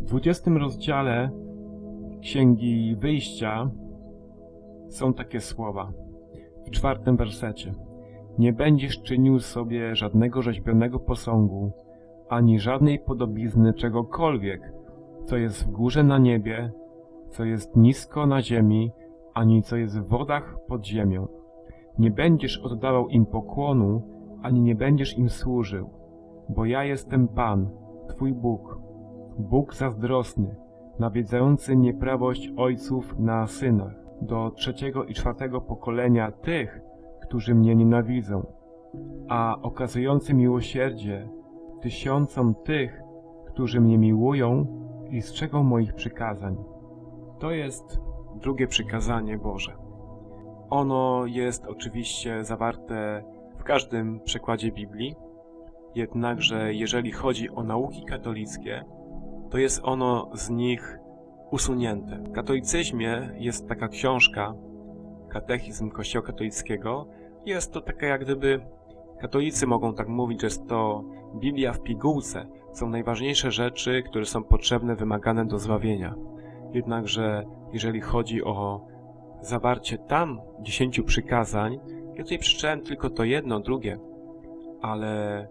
W 20 rozdziale Księgi Wyjścia są takie słowa. W czwartym wersecie. Nie będziesz czynił sobie żadnego rzeźbionego posągu, ani żadnej podobizny czegokolwiek, co jest w górze na niebie, co jest nisko na ziemi, ani co jest w wodach pod ziemią. Nie będziesz oddawał im pokłonu, ani nie będziesz im służył, bo ja jestem Pan, Twój Bóg, Bóg zazdrosny, nawiedzający nieprawość ojców na synach, do trzeciego i czwartego pokolenia tych, którzy mnie nienawidzą, a okazujący miłosierdzie tysiącom tych, którzy mnie miłują i strzegą moich przykazań. To jest drugie przykazanie Boże. Ono jest oczywiście zawarte w każdym przekładzie Biblii, jednakże jeżeli chodzi o nauki katolickie, to jest ono z nich usunięte. W katolicyzmie jest taka książka, Katechizm Kościoła Katolickiego. Jest to taka jak gdyby, katolicy mogą tak mówić, że jest to Biblia w pigułce. Są najważniejsze rzeczy, które są potrzebne, wymagane do zbawienia. Jednakże jeżeli chodzi o zawarcie tam dziesięciu przykazań, ja tutaj przeczytałem tylko to jedno, drugie, ale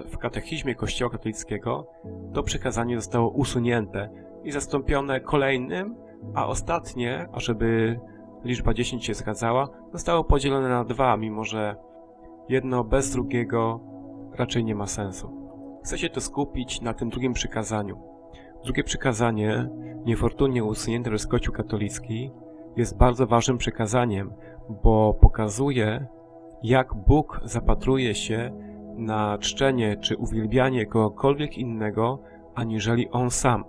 w katechizmie Kościoła katolickiego to przykazanie zostało usunięte i zastąpione kolejnym, a ostatnie, ażeby liczba 10 się zgadzała, zostało podzielone na dwa, mimo że jedno bez drugiego raczej nie ma sensu. Chcę się to skupić na tym drugim przykazaniu. Drugie przykazanie, niefortunnie usunięte przez Kościół katolicki, jest bardzo ważnym przykazaniem, bo pokazuje, jak Bóg zapatruje się na czczenie czy uwielbianie kogokolwiek innego, aniżeli On sam.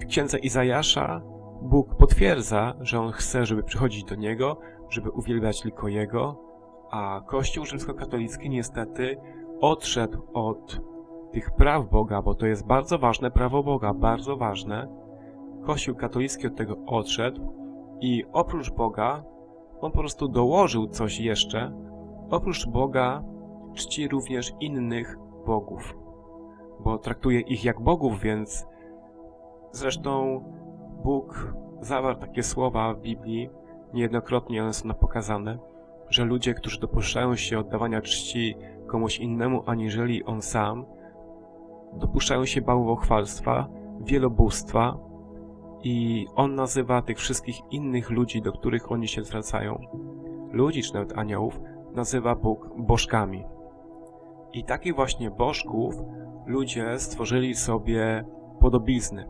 W księdze Izajasza Bóg potwierdza, że On chce, żeby przychodzić do Niego, żeby uwielbiać tylko Jego, a Kościół rzymskokatolicki niestety odszedł od tych praw Boga, bo to jest bardzo ważne prawo Boga, bardzo ważne. Kościół katolicki od tego odszedł i oprócz Boga on po prostu dołożył coś jeszcze. Oprócz Boga czci również innych bogów, bo traktuje ich jak bogów, więc zresztą Bóg zawarł takie słowa w Biblii, niejednokrotnie one są pokazane, że ludzie, którzy dopuszczają się oddawania czci komuś innemu aniżeli on sam, dopuszczają się bałwochwalstwa, wielobóstwa i on nazywa tych wszystkich innych ludzi, do których oni się zwracają, ludzi czy nawet aniołów, nazywa Bóg bożkami. I takich właśnie bożków ludzie stworzyli sobie podobizny,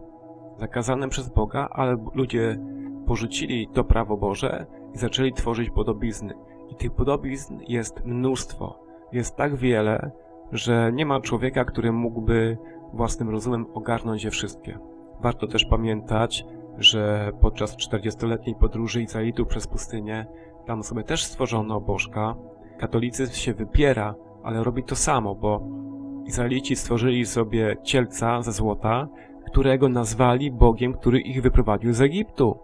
zakazane przez Boga, ale ludzie porzucili to prawo Boże i zaczęli tworzyć podobizny. I tych podobizn jest mnóstwo. Jest tak wiele, że nie ma człowieka, który mógłby własnym rozumem ogarnąć je wszystkie. Warto też pamiętać, że podczas 40-letniej podróży Izraelitów przez pustynię, tam sobie też stworzono bożka. Katolicyzm się wypiera, ale robi to samo, bo Izraelici stworzyli sobie cielca ze złota, którego nazwali Bogiem, który ich wyprowadził z Egiptu.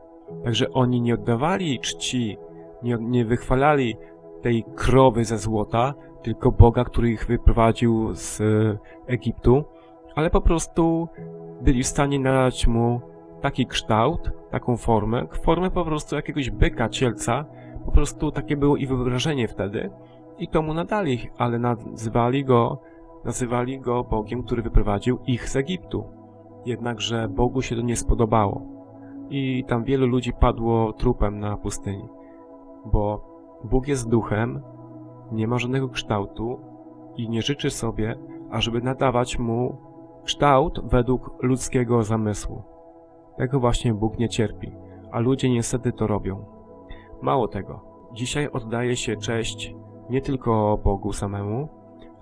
Także oni nie oddawali czci, nie, nie wychwalali tej krowy ze złota, tylko Boga, który ich wyprowadził z e, Egiptu, ale po prostu byli w stanie nadać mu taki kształt, taką formę, formę po prostu jakiegoś byka, cielca, po prostu takie było i wyobrażenie wtedy i to mu nadali, ale nazywali go, nazywali go Bogiem, który wyprowadził ich z Egiptu. Jednakże Bogu się to nie spodobało i tam wielu ludzi padło trupem na pustyni, bo Bóg jest duchem, nie ma żadnego kształtu i nie życzy sobie, ażeby nadawać mu kształt według ludzkiego zamysłu. Tego właśnie Bóg nie cierpi, a ludzie niestety to robią. Mało tego, dzisiaj oddaje się cześć nie tylko Bogu samemu,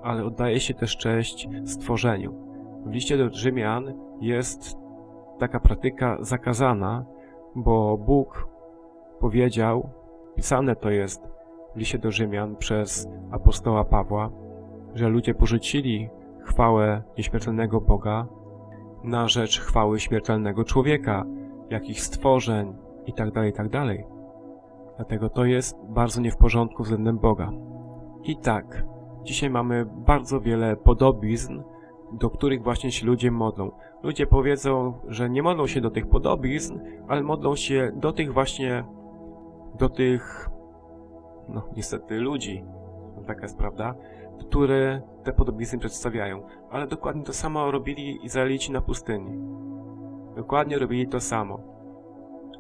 ale oddaje się też cześć stworzeniu. W liście do Rzymian jest taka praktyka zakazana, bo Bóg powiedział, pisane to jest w liście do Rzymian przez apostoła Pawła, że ludzie porzucili chwałę nieśmiertelnego Boga na rzecz chwały śmiertelnego człowieka, jakichś stworzeń itd., itd. Dlatego to jest bardzo nie w porządku względem Boga. I tak, dzisiaj mamy bardzo wiele podobizn do których właśnie się ludzie modlą. Ludzie powiedzą, że nie modlą się do tych podobizn, ale modlą się do tych właśnie, do tych, no niestety ludzi, no, taka jest prawda, które te podobizny przedstawiają. Ale dokładnie to samo robili Izraelici na pustyni. Dokładnie robili to samo.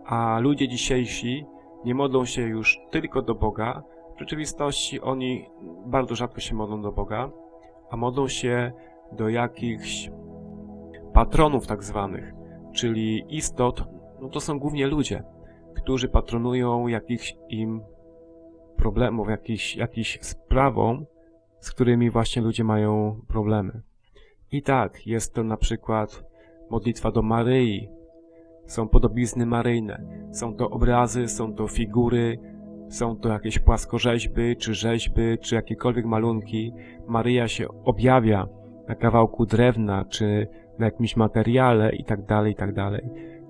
A ludzie dzisiejsi nie modlą się już tylko do Boga. W rzeczywistości oni bardzo rzadko się modlą do Boga, a modlą się do jakichś patronów tak zwanych, czyli istot, no to są głównie ludzie, którzy patronują jakichś im problemów, jakichś, jakichś sprawom, z którymi właśnie ludzie mają problemy. I tak, jest to na przykład modlitwa do Maryi, są podobizny maryjne, są to obrazy, są to figury, są to jakieś płaskorzeźby, czy rzeźby, czy jakiekolwiek malunki. Maryja się objawia na kawałku drewna, czy na jakimś materiale i tak dalej, i tak dalej.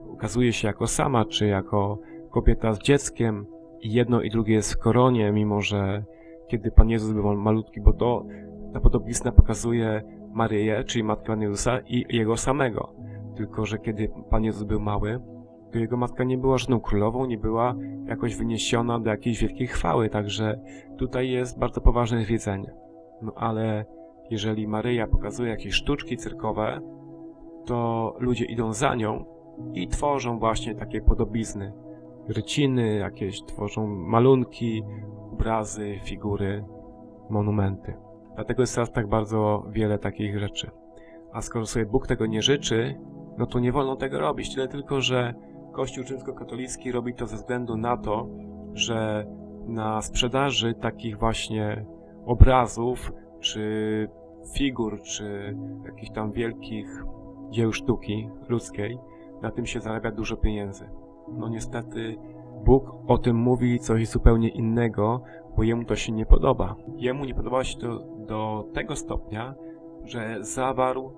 Ukazuje się jako sama, czy jako kobieta z dzieckiem i jedno i drugie jest w koronie, mimo że kiedy Pan Jezus był malutki, bo to ta podobizna pokazuje Maryję, czyli Matkę Jezusa i jego samego. Tylko, że kiedy Pan Jezus był mały, jego matka nie była żadną królową, nie była jakoś wyniesiona do jakiejś wielkiej chwały, także tutaj jest bardzo poważne zwiedzenie. No ale jeżeli Maryja pokazuje jakieś sztuczki cyrkowe, to ludzie idą za nią i tworzą właśnie takie podobizny. Ryciny, jakieś tworzą malunki, obrazy, figury, monumenty. Dlatego jest teraz tak bardzo wiele takich rzeczy. A skoro sobie Bóg tego nie życzy, no to nie wolno tego robić. Tyle tylko, że Kościół rzymskokatolicki robi to ze względu na to, że na sprzedaży takich właśnie obrazów, czy figur, czy jakichś tam wielkich dzieł sztuki ludzkiej, na tym się zarabia dużo pieniędzy. No niestety Bóg o tym mówi coś zupełnie innego, bo jemu to się nie podoba. Jemu nie podobało się to do tego stopnia, że zawarł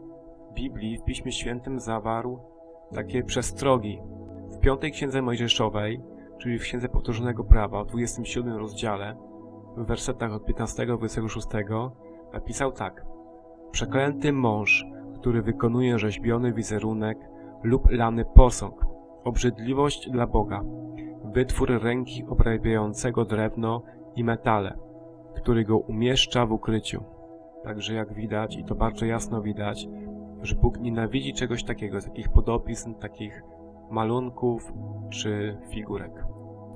w Biblii, w Piśmie Świętym zawarł takie przestrogi. W piątej księdze Mojżeszowej, czyli w księdze powtórzonego prawa, w 27 rozdziale, w wersetach od 15 do 26, napisał tak. Przeklęty mąż, który wykonuje rzeźbiony wizerunek lub lany posąg, obrzydliwość dla Boga, wytwór ręki obrabiającego drewno i metale, który go umieszcza w ukryciu. Także jak widać, i to bardzo jasno widać, że Bóg nienawidzi czegoś takiego, takich podobizn, takich malunków czy figurek.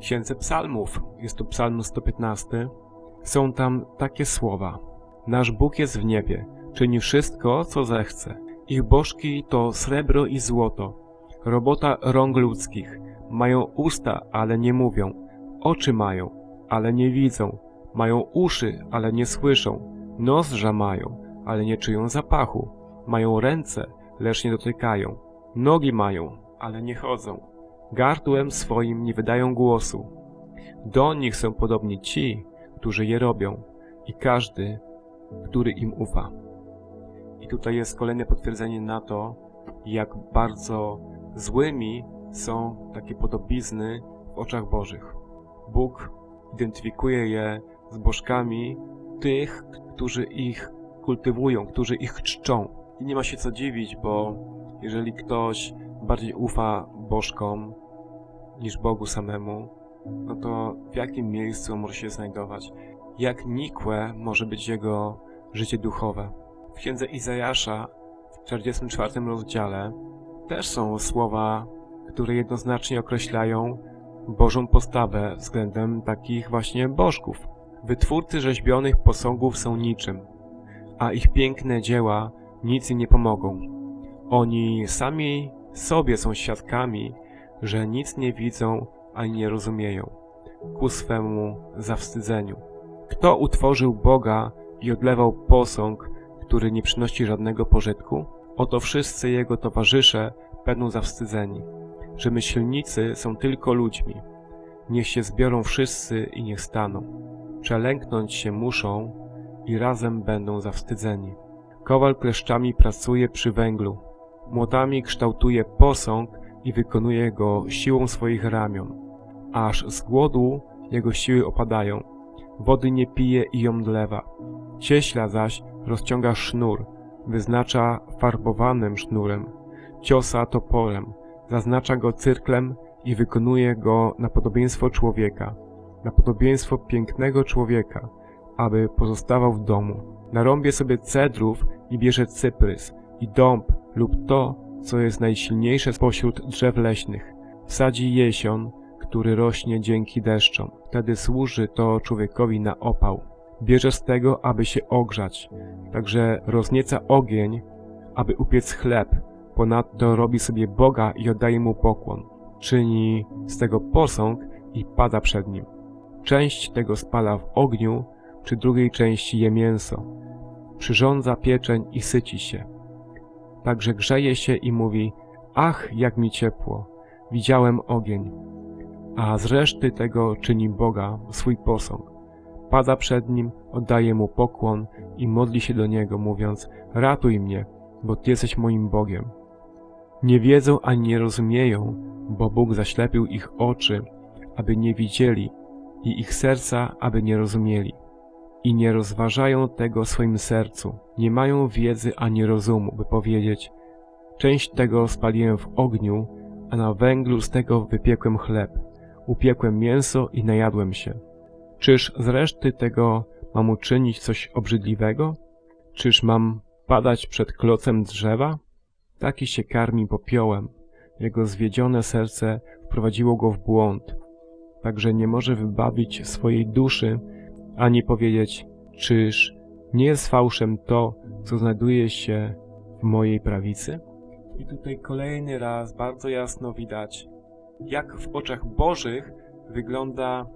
Księdze Psalmów, jest to Psalm 115, są tam takie słowa. Nasz Bóg jest w niebie, czyni wszystko, co zechce. Ich bożki to srebro i złoto, robota rąk ludzkich. Mają usta, ale nie mówią. Oczy mają, ale nie widzą. Mają uszy, ale nie słyszą. Nozdrza mają, ale nie czują zapachu. Mają ręce, lecz nie dotykają. Nogi mają, ale nie chodzą. Gardłem swoim nie wydają głosu. Do nich są podobni ci, którzy je robią i każdy, który im ufa. I tutaj jest kolejne potwierdzenie na to, jak bardzo złymi są takie podobizny w oczach Bożych. Bóg identyfikuje je z bożkami tych, którzy ich kultywują, którzy ich czczą. I nie ma się co dziwić, bo jeżeli ktoś bardziej ufa bożkom niż Bogu samemu, no to w jakim miejscu może się znajdować? Jak nikłe może być jego życie duchowe? W księdze Izajasza w 44 rozdziale też są słowa, które jednoznacznie określają Bożą postawę względem takich właśnie bożków. Wytwórcy rzeźbionych posągów są niczym, a ich piękne dzieła nic im nie pomogą. Oni sami sobie są świadkami, że nic nie widzą ani nie rozumieją, ku swemu zawstydzeniu. Kto utworzył Boga i odlewał posąg, który nie przynosi żadnego pożytku? Oto wszyscy jego towarzysze będą zawstydzeni. Rzemieślnicy są tylko ludźmi. Niech się zbiorą wszyscy i niech staną. Przelęknąć się muszą i razem będą zawstydzeni. Kowal kleszczami pracuje przy węglu. Młotami kształtuje posąg i wykonuje go siłą swoich ramion. Aż z głodu jego siły opadają. Wody nie pije i ją dlewa. Cieśla zaś rozciąga sznur, wyznacza farbowanym sznurem, ciosa toporem, zaznacza go cyrklem i wykonuje go na podobieństwo człowieka, na podobieństwo pięknego człowieka, aby pozostawał w domu. Narąbie sobie cedrów i bierze cyprys i dąb lub to, co jest najsilniejsze spośród drzew leśnych. Wsadzi jesion, który rośnie dzięki deszczom. Wtedy służy to człowiekowi na opał. Bierze z tego, aby się ogrzać. Także roznieca ogień, aby upiec chleb. Ponadto robi sobie Boga i oddaje mu pokłon. Czyni z tego posąg i pada przed nim. Część tego spala w ogniu, przy drugiej części je mięso. Przyrządza pieczeń i syci się. Także grzeje się i mówi, ach, jak mi ciepło, widziałem ogień. A z reszty tego czyni Boga swój posąg. Pada przed nim, oddaje mu pokłon i modli się do niego, mówiąc, ratuj mnie, bo Ty jesteś moim Bogiem. Nie wiedzą ani nie rozumieją, bo Bóg zaślepił ich oczy, aby nie widzieli i ich serca, aby nie rozumieli. I nie rozważają tego swoim sercu, nie mają wiedzy ani rozumu, by powiedzieć, część tego spaliłem w ogniu, a na węglu z tego wypiekłem chleb, upiekłem mięso i najadłem się. Czyż z reszty tego mam uczynić coś obrzydliwego? Czyż mam padać przed klocem drzewa? Taki się karmi popiołem. Jego zwiedzione serce wprowadziło go w błąd. Także nie może wybawić swojej duszy, ani powiedzieć, czyż nie jest fałszem to, co znajduje się w mojej prawicy? I tutaj kolejny raz bardzo jasno widać, jak w oczach Bożych wygląda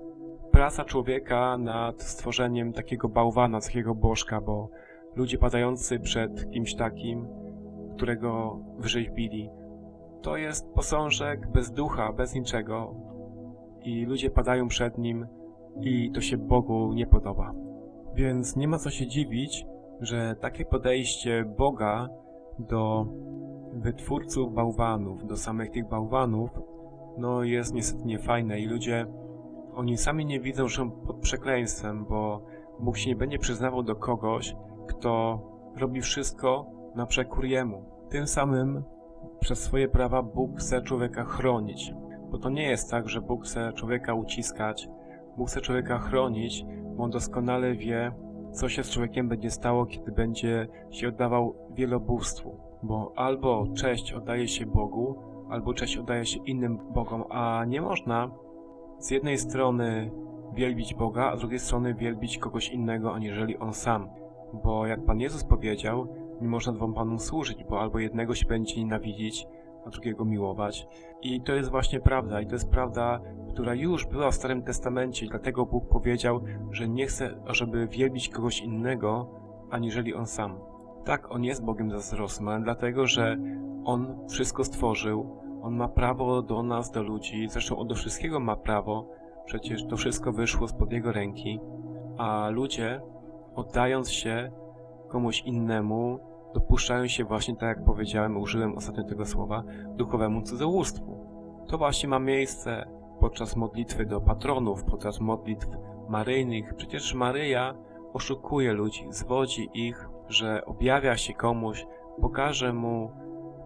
praca człowieka nad stworzeniem takiego bałwana, takiego bożka, bo ludzie padający przed kimś takim, którego wyrzeźbili, to jest posążek bez ducha, bez niczego i ludzie padają przed nim i to się Bogu nie podoba. Więc nie ma co się dziwić, że takie podejście Boga do wytwórców bałwanów, do samych tych bałwanów, no jest niestety niefajne i ludzie, oni sami nie widzą, że są pod przekleństwem, bo Bóg się nie będzie przyznawał do kogoś, kto robi wszystko na przekór Jemu. Tym samym przez swoje prawa Bóg chce człowieka chronić, bo to nie jest tak, że Bóg chce człowieka uciskać, Bóg chce człowieka chronić, bo On doskonale wie, co się z człowiekiem będzie stało, kiedy będzie się oddawał wielobóstwu. Bo albo cześć oddaje się Bogu, albo cześć oddaje się innym Bogom, a nie można z jednej strony wielbić Boga, a z drugiej strony wielbić kogoś innego, aniżeli On sam. Bo jak Pan Jezus powiedział, nie można dwom Panom służyć, bo albo jednego się będzie nienawidzić, a drugiego miłować. I to jest właśnie prawda, i to jest prawda, która już była w Starym Testamencie, dlatego Bóg powiedział, że nie chce, żeby wielbić kogoś innego, aniżeli On sam. Tak, On jest Bogiem zazdrosnym, dlatego, że On wszystko stworzył, On ma prawo do nas, do ludzi, zresztą On do wszystkiego ma prawo, przecież to wszystko wyszło spod Jego ręki, a ludzie, oddając się komuś innemu, dopuszczają się właśnie, tak jak powiedziałem, użyłem ostatnio tego słowa, duchowemu cudzołóstwu. To właśnie ma miejsce podczas modlitwy do patronów, podczas modlitw maryjnych. Przecież Maryja oszukuje ludzi, zwodzi ich, że objawia się komuś, pokaże mu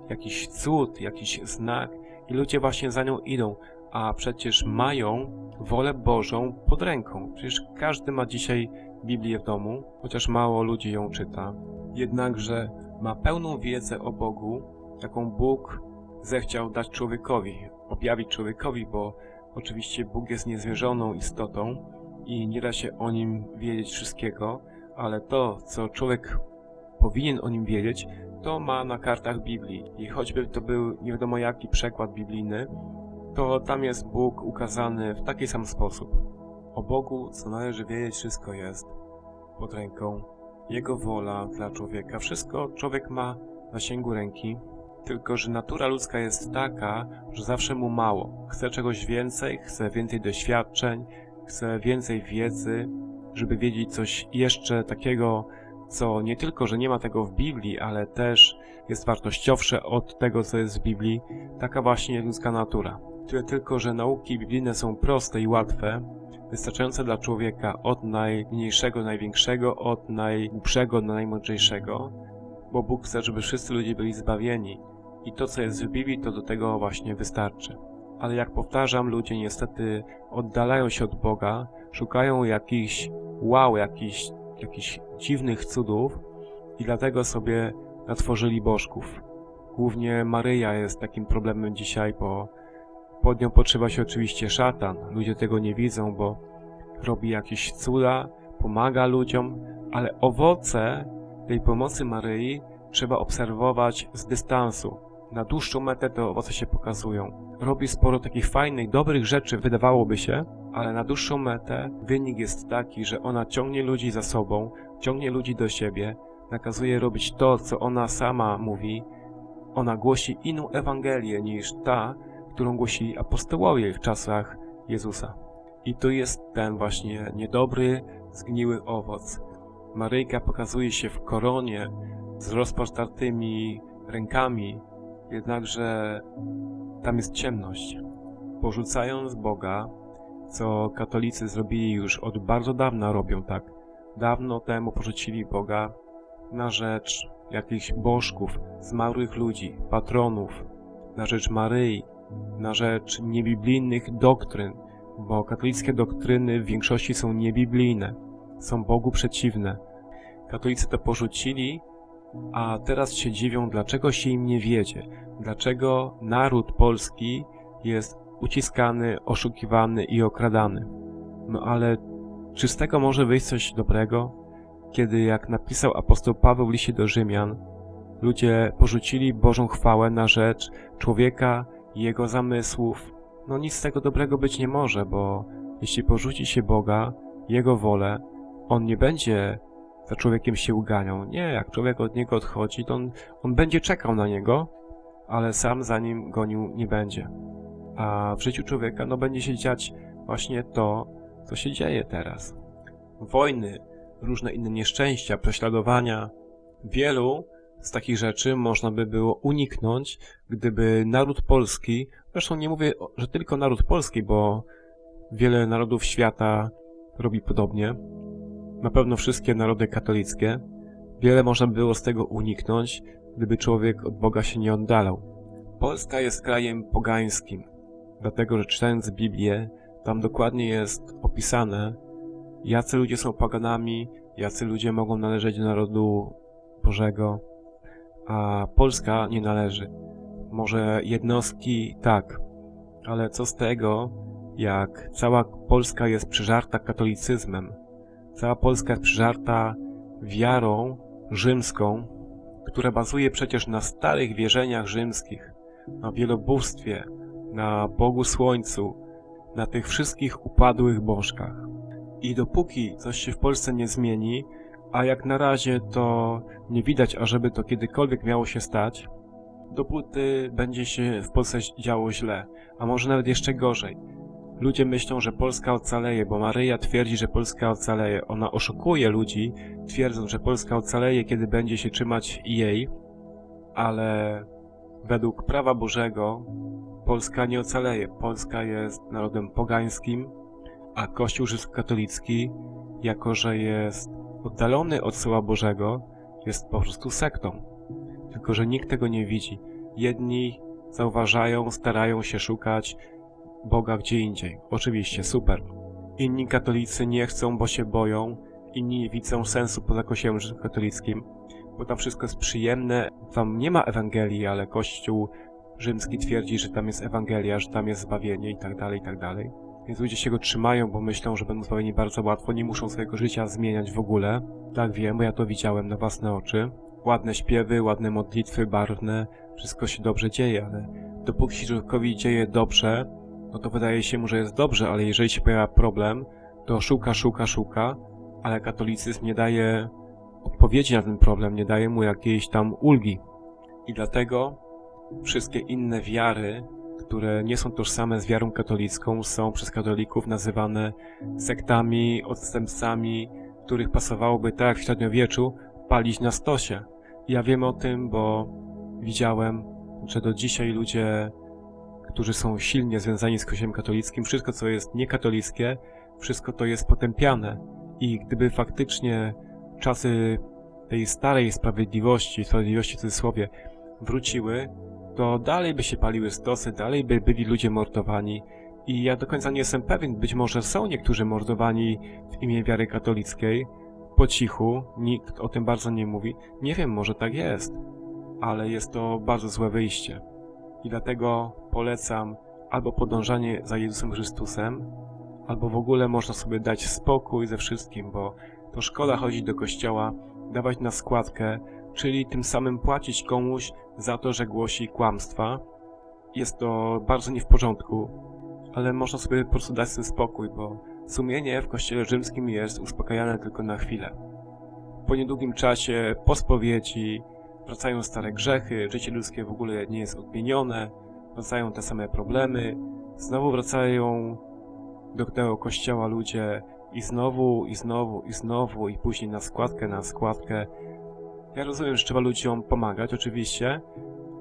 jakiś cud, jakiś znak i ludzie właśnie za nią idą, a przecież mają wolę Bożą pod ręką. Przecież każdy ma dzisiaj Biblię w domu, chociaż mało ludzi ją czyta. Jednakże ma pełną wiedzę o Bogu, jaką Bóg zechciał dać człowiekowi, objawić człowiekowi, bo oczywiście Bóg jest niezwierzoną istotą i nie da się o nim wiedzieć wszystkiego, ale to, co człowiek powinien o nim wiedzieć, to ma na kartach Biblii. I choćby to był nie wiadomo jaki przekład biblijny, to tam jest Bóg ukazany w taki sam sposób. O Bogu, co należy wiedzieć, wszystko jest pod ręką. Jego wola dla człowieka, wszystko człowiek ma w zasięgu ręki, tylko że natura ludzka jest taka, że zawsze mu mało. Chce czegoś więcej, chce więcej doświadczeń, chce więcej wiedzy, żeby wiedzieć coś jeszcze takiego, co nie tylko, że nie ma tego w Biblii, ale też jest wartościowsze od tego, co jest w Biblii. Taka właśnie ludzka natura. Tyle tylko, że nauki biblijne są proste i łatwe, wystarczające dla człowieka od najmniejszego największego, od najgłupszego do najmądrzejszego. bo Bóg chce, żeby wszyscy ludzie byli zbawieni i to, co jest w Biblii, to do tego właśnie wystarczy. Ale jak powtarzam, ludzie niestety oddalają się od Boga, szukają jakichś wow, jakichś, jakichś dziwnych cudów i dlatego sobie natworzyli bożków. Głównie Maryja jest takim problemem dzisiaj, bo pod nią podszywa się oczywiście szatan. Ludzie tego nie widzą, bo robi jakieś cuda, pomaga ludziom, ale owoce tej pomocy Maryi trzeba obserwować z dystansu. Na dłuższą metę te owoce się pokazują. Robi sporo takich fajnych, dobrych rzeczy, wydawałoby się, ale na dłuższą metę wynik jest taki, że ona ciągnie ludzi za sobą, ciągnie ludzi do siebie, nakazuje robić to, co ona sama mówi. Ona głosi inną Ewangelię niż ta, którą głosili apostołowie w czasach Jezusa. I to jest ten właśnie niedobry, zgniły owoc. Maryjka pokazuje się w koronie z rozpostartymi rękami, jednakże tam jest ciemność. Porzucając Boga, co katolicy zrobili już od bardzo dawna, robią tak. Dawno temu porzucili Boga na rzecz jakichś bożków, zmarłych ludzi, patronów, na rzecz Maryi, na rzecz niebiblijnych doktryn, bo katolickie doktryny w większości są niebiblijne, są Bogu przeciwne. Katolicy to porzucili, a teraz się dziwią, dlaczego się im nie wiedzie, dlaczego naród polski jest uciskany, oszukiwany i okradany. No ale czy z tego może wyjść coś dobrego? Kiedy, jak napisał apostoł Paweł w liście do Rzymian, ludzie porzucili Bożą chwałę na rzecz człowieka i jego zamysłów, no nic z tego dobrego być nie może, bo jeśli porzuci się Boga, Jego wolę, On nie będzie za człowiekiem się uganiał. Nie, jak człowiek od Niego odchodzi, to on, on będzie czekał na Niego, ale sam za Nim gonił nie będzie. A w życiu człowieka, no będzie się dziać właśnie to, co się dzieje teraz. Wojny, różne inne nieszczęścia, prześladowania. Wielu z takich rzeczy można by było uniknąć, gdyby naród polski, zresztą nie mówię, że tylko naród polski, bo wiele narodów świata robi podobnie, na pewno wszystkie narody katolickie, wiele można by było z tego uniknąć, gdyby człowiek od Boga się nie oddalał. Polska jest krajem pogańskim, dlatego że czytając Biblię, tam dokładnie jest opisane, jacy ludzie są poganami, jacy ludzie mogą należeć do narodu Bożego, a Polska nie należy. Może jednostki tak, ale co z tego, jak cała Polska jest przeżarta katolicyzmem, cała Polska jest przeżarta wiarą rzymską, która bazuje przecież na starych wierzeniach rzymskich, na wielobóstwie, na Bogu Słońcu, na tych wszystkich upadłych bożkach. I dopóki coś się w Polsce nie zmieni, a jak na razie to nie widać, ażeby to kiedykolwiek miało się stać, dopóty będzie się w Polsce działo źle, a może nawet jeszcze gorzej. Ludzie myślą, że Polska ocaleje, bo Maryja twierdzi, że Polska ocaleje. Ona oszukuje ludzi, twierdząc, że Polska ocaleje, kiedy będzie się trzymać jej, ale według prawa Bożego Polska nie ocaleje. Polska jest narodem pogańskim, a Kościół rzymskokatolicki, jako że jest oddalony od Słowa Bożego, jest po prostu sektą. Tylko, że nikt tego nie widzi. Jedni zauważają, starają się szukać Boga gdzie indziej. Oczywiście, super. Inni katolicy nie chcą, bo się boją. Inni nie widzą sensu poza kościołem rzymskokatolickim, bo tam wszystko jest przyjemne. Tam nie ma Ewangelii, ale Kościół rzymski twierdzi, że tam jest Ewangelia, że tam jest zbawienie i tak Więc ludzie się go trzymają, bo myślą, że będą zbawieni bardzo łatwo, nie muszą swojego życia zmieniać w ogóle. Tak wiem, bo ja to widziałem na własne oczy. Ładne śpiewy, ładne modlitwy, barwne, wszystko się dobrze dzieje, ale dopóki się człowiekowi dzieje dobrze, no to wydaje się mu, że jest dobrze, ale jeżeli się pojawia problem, to szuka, szuka, szuka, ale katolicyzm nie daje odpowiedzi na ten problem, nie daje mu jakiejś tam ulgi. I dlatego wszystkie inne wiary, które nie są tożsame z wiarą katolicką, są przez katolików nazywane sektami, odstępcami, których pasowałoby, tak jak w średniowieczu, palić na stosie. Ja wiem o tym, bo widziałem, że do dzisiaj ludzie, którzy są silnie związani z Kościołem katolickim, wszystko co jest niekatolickie, wszystko to jest potępiane. I gdyby faktycznie czasy tej starej sprawiedliwości, sprawiedliwości w cudzysłowie, wróciły, to dalej by się paliły stosy, dalej by byli ludzie mordowani. I ja do końca nie jestem pewien, być może są niektórzy mordowani w imię wiary katolickiej, po cichu, nikt o tym bardzo nie mówi. Nie wiem, może tak jest, ale jest to bardzo złe wyjście. I dlatego polecam albo podążanie za Jezusem Chrystusem, albo w ogóle można sobie dać spokój ze wszystkim, bo to szkoda chodzić do kościoła, dawać na składkę, czyli tym samym płacić komuś za to, że głosi kłamstwa. Jest to bardzo nie w porządku, ale można sobie po prostu dać tym spokój, bo sumienie w kościele rzymskim jest uspokajane tylko na chwilę. Po niedługim czasie, po spowiedzi, wracają stare grzechy, życie ludzkie w ogóle nie jest odmienione, wracają te same problemy, znowu wracają do tego kościoła ludzie i znowu, i znowu, i znowu, i później na składkę, na składkę. Ja rozumiem, że trzeba ludziom pomagać, oczywiście,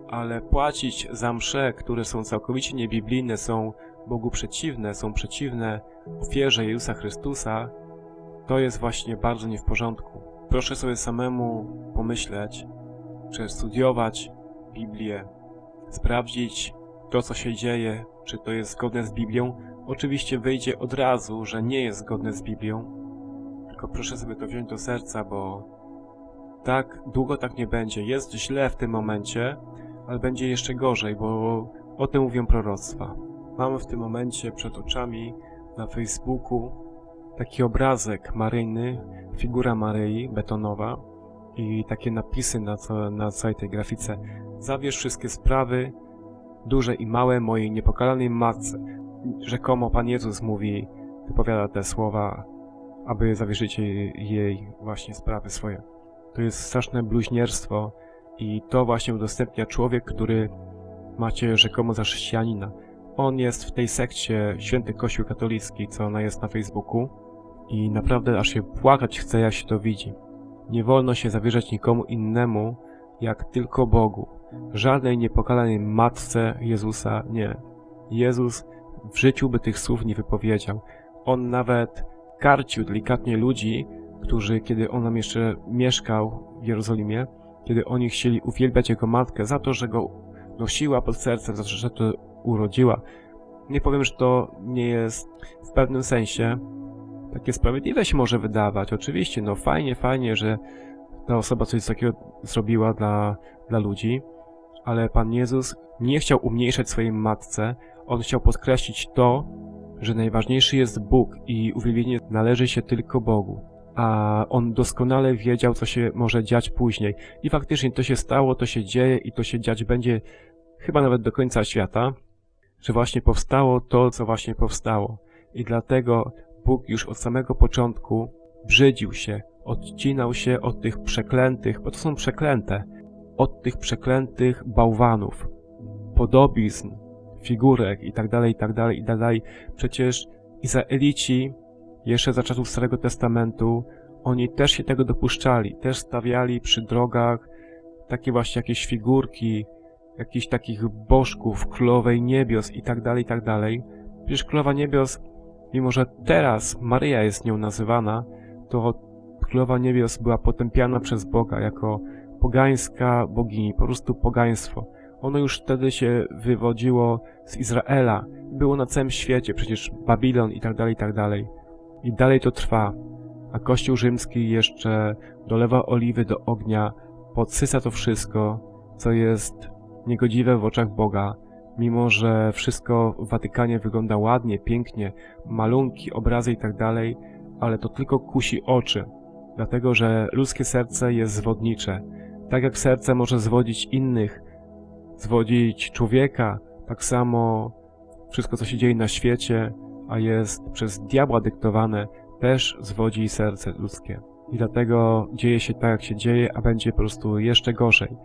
ale płacić za msze, które są całkowicie niebiblijne, są Bogu przeciwne, są przeciwne ofierze Jezusa Chrystusa, to jest właśnie bardzo nie w porządku. Proszę sobie samemu pomyśleć, przestudiować Biblię, sprawdzić to, co się dzieje, czy to jest zgodne z Biblią. Oczywiście wyjdzie od razu, że nie jest zgodne z Biblią, tylko proszę sobie to wziąć do serca, bo tak długo tak nie będzie. Jest źle w tym momencie, ale będzie jeszcze gorzej, bo o tym mówią proroctwa. Mamy w tym momencie przed oczami na Facebooku taki obrazek maryjny, figura Maryi betonowa i takie napisy na, na całej tej grafice. Zawierz wszystkie sprawy, duże i małe, mojej niepokalanej matce. Rzekomo Pan Jezus mówi, wypowiada te słowa, aby zawierzyć jej, jej właśnie sprawy swoje. To jest straszne bluźnierstwo i to właśnie udostępnia człowiek, który macie rzekomo za chrześcijanina. On jest w tej sekcie Święty Kościół Katolicki, co ona jest na Facebooku i naprawdę aż się płakać chce, jak się to widzi. Nie wolno się zawierzać nikomu innemu, jak tylko Bogu. Żadnej niepokalanej matce Jezusa nie. Jezus w życiu by tych słów nie wypowiedział. On nawet karcił delikatnie ludzi, którzy, kiedy on nam jeszcze mieszkał w Jerozolimie, kiedy oni chcieli uwielbiać jego matkę za to, że go nosiła pod sercem, za to, że to urodziła. Nie powiem, że to nie jest w pewnym sensie takie sprawiedliwe się może wydawać. Oczywiście, no fajnie, fajnie, że ta osoba coś takiego zrobiła dla, dla ludzi, ale Pan Jezus nie chciał umniejszać swojej matce, on chciał podkreślić to, że najważniejszy jest Bóg i uwielbienie należy się tylko Bogu. A on doskonale wiedział, co się może dziać później. I faktycznie to się stało, to się dzieje i to się dziać będzie chyba nawet do końca świata, że właśnie powstało to, co właśnie powstało. I dlatego Bóg już od samego początku brzydził się, odcinał się od tych przeklętych, bo to są przeklęte, od tych przeklętych bałwanów, podobizn, figurek i tak dalej, i tak tak dalej. Przecież Izraelici jeszcze za czasów Starego Testamentu, oni też się tego dopuszczali, też stawiali przy drogach takie właśnie jakieś figurki, jakichś takich bożków, królowej niebios i tak dalej, i tak dalej. Przecież królowa niebios, mimo że teraz Maryja jest nią nazywana, to królowa niebios była potępiana przez Boga jako pogańska bogini, po prostu pogaństwo. Ono już wtedy się wywodziło z Izraela, było na całym świecie, przecież Babilon i tak dalej, i tak dalej. I dalej to trwa, a Kościół rzymski jeszcze dolewa oliwy do ognia, podsysa to wszystko, co jest niegodziwe w oczach Boga, mimo że wszystko w Watykanie wygląda ładnie, pięknie, malunki, obrazy i tak ale to tylko kusi oczy, dlatego że ludzkie serce jest zwodnicze. Tak jak serce może zwodzić innych, zwodzić człowieka, tak samo wszystko, co się dzieje na świecie, a jest przez diabła dyktowane, też zwodzi serce ludzkie. I dlatego dzieje się tak, jak się dzieje, a będzie po prostu jeszcze gorzej.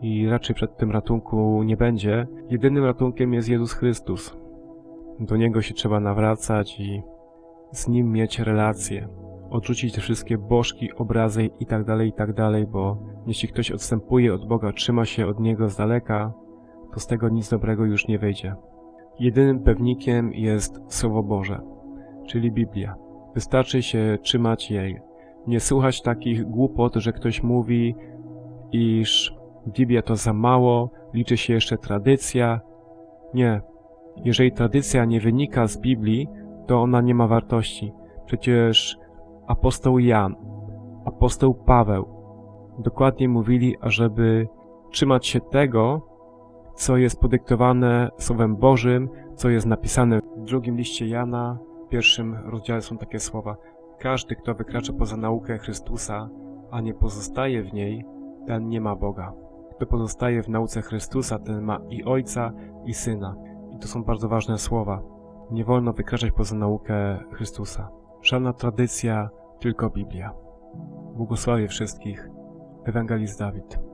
I raczej przed tym ratunku nie będzie. Jedynym ratunkiem jest Jezus Chrystus. Do Niego się trzeba nawracać i z Nim mieć relacje. Odrzucić te wszystkie bożki, obrazy i tak dalej, i tak dalej, bo jeśli ktoś odstępuje od Boga, trzyma się od Niego z daleka, to z tego nic dobrego już nie wyjdzie. Jedynym pewnikiem jest Słowo Boże, czyli Biblia. Wystarczy się trzymać jej. Nie słuchać takich głupot, że ktoś mówi, iż Biblia to za mało, liczy się jeszcze tradycja. Nie. Jeżeli tradycja nie wynika z Biblii, to ona nie ma wartości. Przecież apostoł Jan, apostoł Paweł dokładnie mówili, ażeby trzymać się tego, co jest podyktowane Słowem Bożym, co jest napisane w drugim liście Jana, w pierwszym rozdziale są takie słowa. Każdy, kto wykracza poza naukę Chrystusa, a nie pozostaje w niej, ten nie ma Boga. Kto pozostaje w nauce Chrystusa, ten ma i Ojca, i Syna. I to są bardzo ważne słowa. Nie wolno wykraczać poza naukę Chrystusa. Żadna tradycja, tylko Biblia. Błogosławię wszystkich. Ewangelist Dawid.